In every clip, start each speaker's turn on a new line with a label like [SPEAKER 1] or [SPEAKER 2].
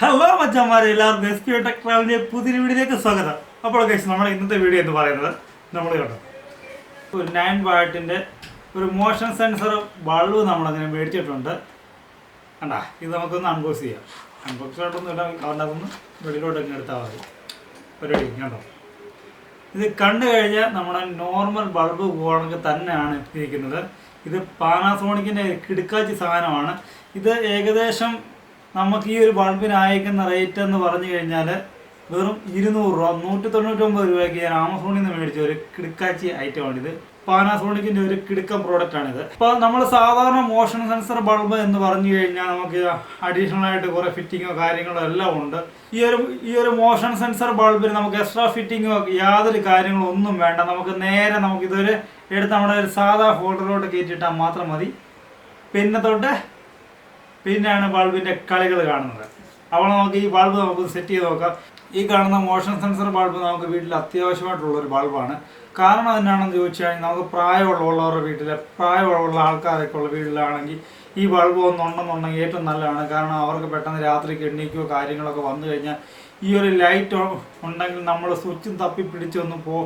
[SPEAKER 1] Hello മച്ചന്മാരെ എല്ലാവർക്കും S P tech ട്രാവലിന്റെ പുതിയ വീഡിയോയിലേക്ക് സ്വാഗതം. അപ്പോൾ ഗൈസ് നമ്മുടെ ഇന്നത്തെ വീഡിയോ എന്ന് പറയുന്നത് നമ്മൾ കണ്ടു. ഒരു നയൻ വാട്ടിന്റെ ഒരു മോഷൻ സെൻസർ ബൾബ് നമ്മളതിനെ മേടിച്ചിട്ടുണ്ട്. കണ്ടാ ഇത് നമുക്കൊന്ന് അൺബോക്സ് ചെയ്യാം. അൺബോക്സ് ആയിട്ടൊന്നും ഇല്ല വെളിയിലോട്ട് വെളിയിലോട്ടൊക്കെ എടുത്താൽ മതി. പരിപാടി കണ്ടോ? ഇത് കണ്ടു കഴിഞ്ഞാൽ നമ്മുടെ നോർമൽ ബൾബ് പോകണമെങ്കിൽ തന്നെയാണ് ഇരിക്കുന്നത്. ഇത് പാനാസോണിക്കിന്റെ കിടുക്കാച്ചി സാധനമാണ്. ഇത് ഏകദേശം നമുക്ക് ഈ ഒരു ബൾബിന് അയക്കുന്ന റേറ്റ് എന്ന് പറഞ്ഞു കഴിഞ്ഞാൽ വെറും ഇരുന്നൂറ് രൂപ നൂറ്റി തൊണ്ണൂറ്റൊമ്പത് രൂപയ്ക്ക് ഞാൻ ആമസോണിൽ നിന്ന് മേടിച്ച ഒരു കിടുക്കാച്ചി ഐറ്റമാണിത് പാനാസോണിക്കിന്റെ ഒരു കിടുക്കം പ്രോഡക്റ്റ് ആണിത് അപ്പോൾ നമ്മൾ സാധാരണ മോഷൻ സെൻസർ ബൾബ് എന്ന് പറഞ്ഞു കഴിഞ്ഞാൽ നമുക്ക് അഡീഷണൽ ആയിട്ട് കുറെ ഫിറ്റിങ്ങോ കാര്യങ്ങളോ എല്ലാം ഉണ്ട്. ഈ ഒരു ഈ ഒരു മോഷൻ സെൻസർ ബൾബിന് നമുക്ക് എക്സ്ട്രാ ഫിറ്റിങ്ങോ യാതൊരു കാര്യങ്ങളോ ഒന്നും വേണ്ട. നമുക്ക് നേരെ നമുക്കിതൊരു എടുത്ത് നമ്മുടെ ഒരു സാധാ ഹോൾഡറിലോട്ട് കയറ്റിയിട്ടാൽ മാത്രം മതി. പിന്നെ തൊട്ട് പിന്നെയാണ് ബൾബിന്റെ കളികൾ കാണുന്നത്. അപ്പോൾ നമുക്ക് ഈ ബൾബ് നമുക്ക് സെറ്റ് ചെയ്ത് നോക്കാം. ഈ കാണുന്ന മോഷൻ സെൻസർ ബൾബ് നമുക്ക് വീട്ടിൽ അത്യാവശ്യമായിട്ടുള്ള ഒരു ബൾബാണ് കാരണം എന്നാണെന്ന് ചോദിച്ചു കഴിഞ്ഞാൽ നമുക്ക് പ്രായമുള്ളവരുടെ വീട്ടിലെ പ്രായമുള്ള ആൾക്കാരൊക്കെ ഉള്ള വീട്ടിലാണെങ്കിൽ ഈ ബൾബ് ഒന്ന് ഉണ്ടെന്നുണ്ടെങ്കിൽ ഏറ്റവും നല്ലതാണ്. കാരണം അവർക്ക് പെട്ടെന്ന് രാത്രിക്ക് എണ്ണീക്കോ കാര്യങ്ങളൊക്കെ വന്നു കഴിഞ്ഞാൽ ഈ ഒരു ലൈറ്റ് ഉണ്ടെങ്കിൽ നമ്മൾ സ്വിച്ചും തപ്പി പിടിച്ചൊന്നും പോ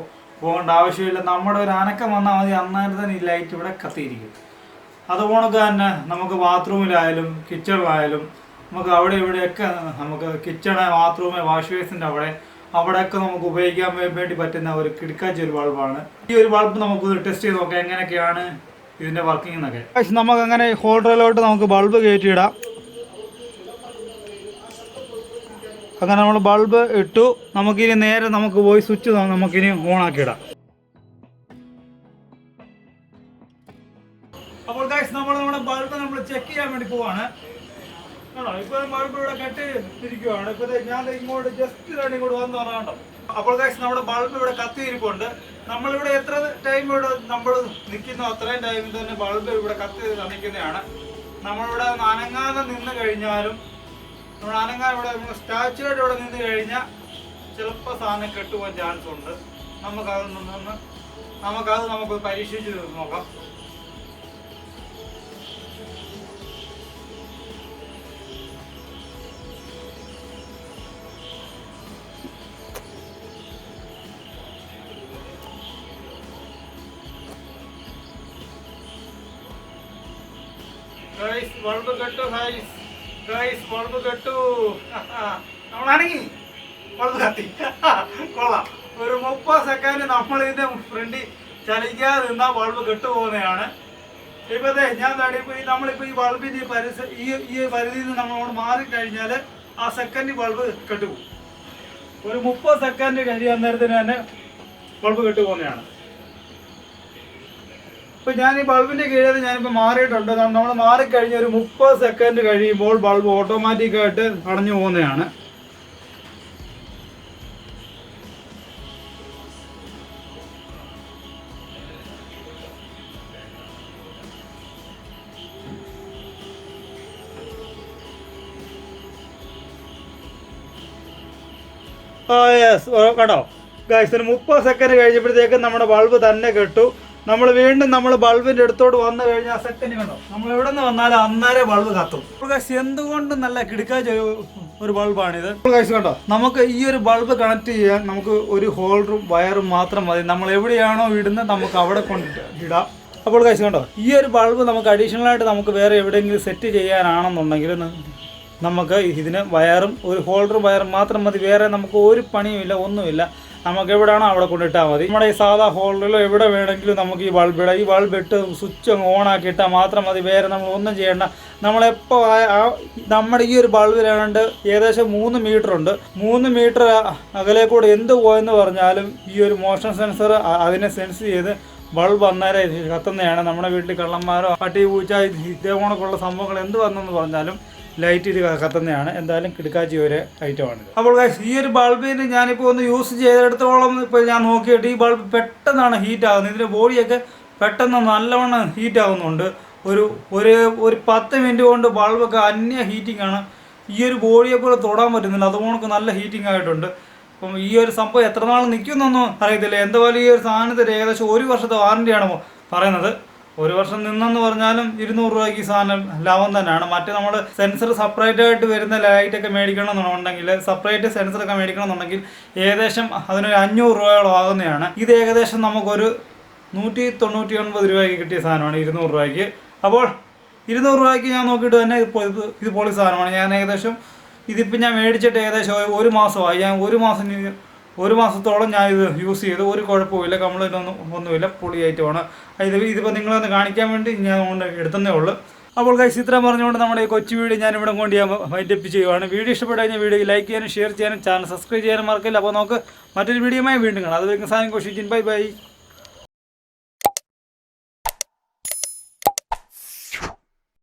[SPEAKER 1] പോകേണ്ട ആവശ്യമില്ല. നമ്മുടെ ഒരു അനക്കം വന്നാൽ മതി. അന്നേരം തന്നെ ഈ ലൈറ്റ് ഇവിടെ കത്തിയിരിക്കും. അതുപോണക്ക് തന്നെ നമുക്ക് ബാത്റൂമിലായാലും കിച്ചണിലായാലും നമുക്ക് അവിടെ ഇവിടെയൊക്കെ നമുക്ക് കിച്ചണ് ബാത്റൂമ് വാഷ് ബേസിന്റെ അവിടെ അവിടെയൊക്കെ നമുക്ക് ഉപയോഗിക്കാൻ വേണ്ടി പറ്റുന്ന ഒരു കിടക്കാച്ച ഒരു ബൾബാണ്. ഈ ഒരു ബൾബ് നമുക്ക് ടെസ്റ്റ് ചെയ്ത് നോക്കാം എങ്ങനെയൊക്കെയാണ് ഇതിന്റെ വർക്കിംഗ് എന്നൊക്കെ. നമുക്ക് അങ്ങനെ ഹോൾഡറിലോട്ട് നമുക്ക് ബൾബ് കയറ്റിയിടാം. അങ്ങനെ നമ്മൾ ബൾബ് ഇട്ടു. നമുക്കിനി നേരെ നമുക്ക് പോയി സ്വിച്ച് നമുക്കിനി ഓൺ വേണ്ടി പോവാണ്. ആണോ? ഇപ്പൊ ബൾബ് ഇവിടെ കെട്ടി ഇരിക്കുവാണ്. ഇപ്പൊ ഞാൻ ഇങ്ങോട്ട് ജസ്റ്റ് രണ്ട് ഇങ്ങോട്ട് വന്ന് പറഞ്ഞോ അപ്പോൾ കാശ് നമ്മുടെ ബൾബ് ഇവിടെ കത്തിയിരിപ്പുണ്ട്. നമ്മളിവിടെ എത്ര ടൈം ഇവിടെ നമ്മൾ നിൽക്കുന്നു അത്രയും ടൈമിൽ തന്നെ ബൾബ് ഇവിടെ കത്തി നിൽക്കുന്നതാണ് നമ്മളിവിടെ അനങ്ങാതെ നിന്ന് കഴിഞ്ഞാലും നമ്മൾ അനങ്ങാതെ ഇവിടെ സ്റ്റാച്ചുവായിട്ട് സ്റ്റാച്ചു ഇവിടെ നിന്ന് കഴിഞ്ഞാൽ ചിലപ്പോൾ സാധനം കെട്ടുപോകാൻ ചാൻസ് ഉണ്ട്. നമുക്കത് നിന്ന് നമുക്കത് നമുക്ക് പരീക്ഷിച്ച് നോക്കാം. കൊള്ളാം. ഒരു മുപ്പത് സെക്കൻഡ് നമ്മൾ ഇതിന്റെ ഫ്രണ്ടിൽ ചലിക്കാതെ നിന്നാ ബൾബ് കെട്ടു പോകുന്നതാണ്. ഇപ്പൊ ദേ ഞാൻ തടിയപ്പോ ഈ നമ്മളിപ്പോ ഈ ബൾബിന്റെ ഈ പരിസ ഈ ഈ പരിധിയിൽ നിന്ന് നമ്മളോട് മാറിക്കഴിഞ്ഞാൽ ആ സെക്കൻഡ് ബൾബ് കെട്ടുപോകും. ഒരു മുപ്പത് സെക്കൻഡ് കഴിയാൻ നേരത്തിന് തന്നെ ബൾബ് കെട്ടു ഇപ്പൊ ഞാൻ ഈ ബൾബിന്റെ കീഴിൽ ഞാനിപ്പോ മാറിയിട്ടുണ്ട്. നമ്മൾ മാറിക്കഴിഞ്ഞ ഒരു മുപ്പത് സെക്കൻഡ് കഴിയുമ്പോൾ ബൾബ് ഓട്ടോമാറ്റിക് ആയിട്ട് അടഞ്ഞു പോകുന്നതാണ്. യെസ് കേട്ടോ ഗൈസ് ഒരു മുപ്പത് സെക്കൻഡ് കഴിഞ്ഞപ്പോഴത്തേക്കും നമ്മുടെ ബൾബ് തന്നെ കെട്ടു. നമ്മൾ വീണ്ടും നമ്മൾ ബൾബിന്റെ അടുത്തോട്ട് വന്നു കഴിഞ്ഞാൽ സെക്കൻഡ് വേണം. നമ്മൾ എവിടെ നിന്ന് വന്നാലും അന്നേരം ബൾബ് കത്തും. ഗൈസ് എന്തുകൊണ്ട് നല്ല കിടക്കാച്ച ഒരു ബൾബാണിത്? ഗൈസ് കണ്ടോ? നമുക്ക് ഈ ഒരു ബൾബ് കണക്ട് ചെയ്യാൻ നമുക്ക് ഒരു ഹോൾഡറും വയറും മാത്രം മതി. നമ്മൾ എവിടെയാണോ ഇടുന്നത് നമുക്ക് അവിടെ കൊണ്ട് ഇടാം. അപ്പോൾ ഗൈസ് കണ്ടോ? ഈ ഒരു ബൾബ് നമുക്ക് അഡീഷണൽ ആയിട്ട് നമുക്ക് വേറെ എവിടെയെങ്കിലും സെറ്റ് ചെയ്യാനാണെന്നുണ്ടെങ്കിൽ നമുക്ക് ഇതിന് വയറും ഒരു ഹോൾഡറും വയറും മാത്രം മതി. വേറെ നമുക്ക് ഒരു പണിയുമില്ല ഒന്നുമില്ല. നമുക്ക് എവിടെയാണോ അവിടെ കൊണ്ടിട്ടാൽ മതി. നമ്മുടെ ഈ സാധാ ഹോളിലോ എവിടെ വേണമെങ്കിലും നമുക്ക് ഈ ബൾബ് ഇടാം. ഈ ബൾബ് ഇട്ട് സ്വിച്ച് ഓൺ ആക്കി ഇട്ടാൽ മാത്രം മതി. വേറെ നമ്മൾ ഒന്നും ചെയ്യേണ്ട. നമ്മളെപ്പോൾ നമ്മുടെ ഈ ഒരു ബൾബിലാണ്ട് ഏകദേശം മൂന്ന് മീറ്റർ ഉണ്ട്. മൂന്ന് മീറ്റർ അകലെ കൂടെ എന്ത് പോയെന്ന് പറഞ്ഞാലും ഈ ഒരു മോഷൻ സെൻസർ അതിനെ സെൻസ് ചെയ്ത് ബൾബ് അന്നേരം കത്തുന്നതാണ്. നമ്മുടെ വീട്ടിൽ കള്ളന്മാരോ പട്ടി പൂച്ച ഇതേ കണക്കുള്ള സംഭവങ്ങൾ എന്ത് വന്നെന്ന് പറഞ്ഞാലും ലൈറ്റ് കത്തുന്നതാണ്. എന്തായാലും കിടക്കാച്ചി ഒരു ഐറ്റമാണ് അപ്പോൾ ഈ ഒരു ബൾബിന് ഞാനിപ്പോൾ ഒന്ന് യൂസ് ചെയ്തെടുത്തോളം ഇപ്പോൾ ഞാൻ നോക്കിയിട്ട് ഈ ബൾബ് പെട്ടെന്നാണ് ഹീറ്റ് ആകുന്നത്. ഇതിന്റെ ബോഡിയൊക്കെ പെട്ടെന്ന് നല്ലവണ്ണം ഹീറ്റ് ആകുന്നുണ്ട്. ഒരു ഒരു ഒരു പത്ത് മിനിറ്റ് കൊണ്ട് ബൾബൊക്കെ അന്യ ഹീറ്റിംഗ് ആണ്. ഈ ഒരു ബോഡിയെ പോലെ തൊടാൻ പറ്റുന്നില്ല. അതുകൊണ്ട് നല്ല ഹീറ്റിംഗ് ആയിട്ടുണ്ട്. അപ്പം ഈ ഒരു സംഭവം എത്ര നാൾ നിൽക്കുന്നൊന്നും അറിയത്തില്ല. എന്തായാലും ഈ ഒരു സാധനത്തിന് ഏകദേശം ഒരു വർഷത്തെ വാറണ്ടിയാണ് പറയുന്നത്. ഒരു വർഷം നിന്നെന്ന് പറഞ്ഞാലും ഇരുന്നൂറ് രൂപയ്ക്ക് സാധനം ലാഭം തന്നെയാണ്. മറ്റേ നമ്മൾ സെൻസർ സെപ്പറേറ്റ് ആയിട്ട് വരുന്ന ലൈറ്റ് ഒക്കെ മേടിക്കണം എന്നുണ്ടെങ്കിൽ സെപ്പറേറ്റ് സെൻസർ ഒക്കെ മേടിക്കണം എന്നുണ്ടെങ്കിൽ ഏകദേശം അതിനൊരു അഞ്ഞൂറ് രൂപയോളം ആകുന്നതാണ്. ഇത് ഏകദേശം നമുക്കൊരു നൂറ്റി തൊണ്ണൂറ്റി ഒൻപത് രൂപയ്ക്ക് കിട്ടിയ സാധനമാണ് ഇരുന്നൂറ് രൂപയ്ക്ക്. അപ്പോൾ ഇരുന്നൂറ് രൂപയ്ക്ക് ഞാൻ നോക്കിയിട്ട് തന്നെ ഇത് ഇത് പൊളി സാധനമാണ്. ഞാൻ ഏകദേശം ഇതിപ്പോൾ ഞാൻ മേടിച്ചിട്ട് ഏകദേശം ഒരു- മാസമായി. ഞാൻ ഒരു മാസം ഒരു മാസത്തോളം ഞാൻ ഇത് യൂസ് ചെയ്ത്. ഒരു കുഴപ്പമില്ല കംപ്ലൈന്റ് ഒന്നും ഒന്നുമില്ല. പൊളി ഐറ്റമാണ്. ഇത് ഇതിപ്പോൾ നിങ്ങളൊന്ന് കാണിക്കാൻ വേണ്ടി ഞാൻ എടുത്തതേ ഉള്ളൂ. അപ്പോൾ കൈസ് ഇത്രയും പറഞ്ഞുകൊണ്ട് നമ്മുടെ ഈ കൊച്ചു വീഡിയോ ഞാൻ ഇവിടെ കൊണ്ട് ഞാൻ വൈൻഡപ്പ് ചെയ്യുവാണ്. വീഡിയോ ഇഷ്ടപ്പെട്ടു കഴിഞ്ഞാൽ വീഡിയോ ലൈക്ക് ചെയ്യാനും ഷെയർ ചെയ്യാനും ചാനൽ സബ്സ്ക്രൈബ് ചെയ്യാനും മറക്കില്ല? അപ്പോൾ നമുക്ക് മറ്റൊരു വീഡിയോയുമായി വീണ്ടും കാണാം. അതുവരെ സാധനം കൊഷിച്ചിൻ ബൈ ബൈ